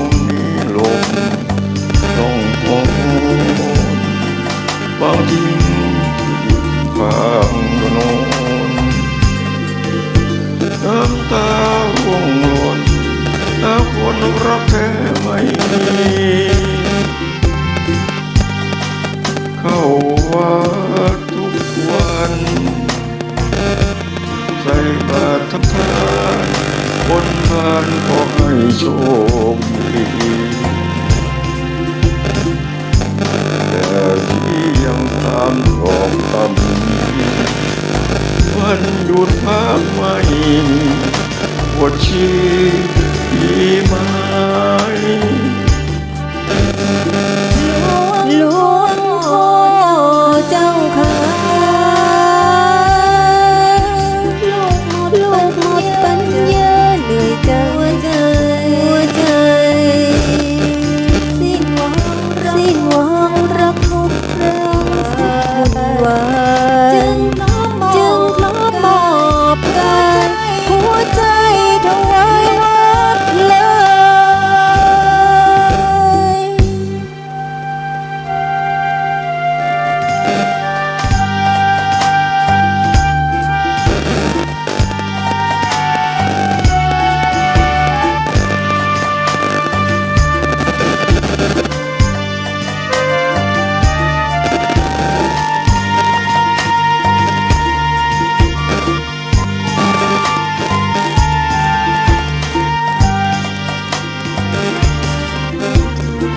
งลงต้องมองบางทีฟังดนนน้ำตาห่วงหล่นแล้ำคนรักแท้ไม่มี นบานขอให้โชคดีแต่ที่ยังตามตอกตำวันหยุดพักไม่ปวดชี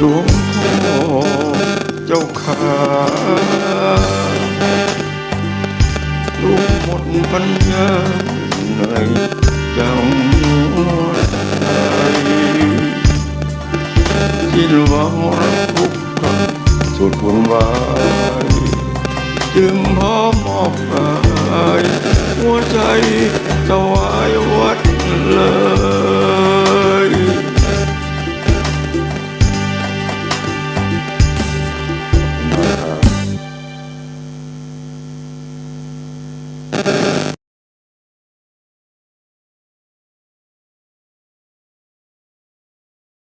หลวงพ่อเจ้าขาลูกหมดปัญญาเหนื่อยจังหัวใจสิ้นหวังรักทุกครั้งสุดวุ่นวายจึงพอมอบกายหัวใจถวา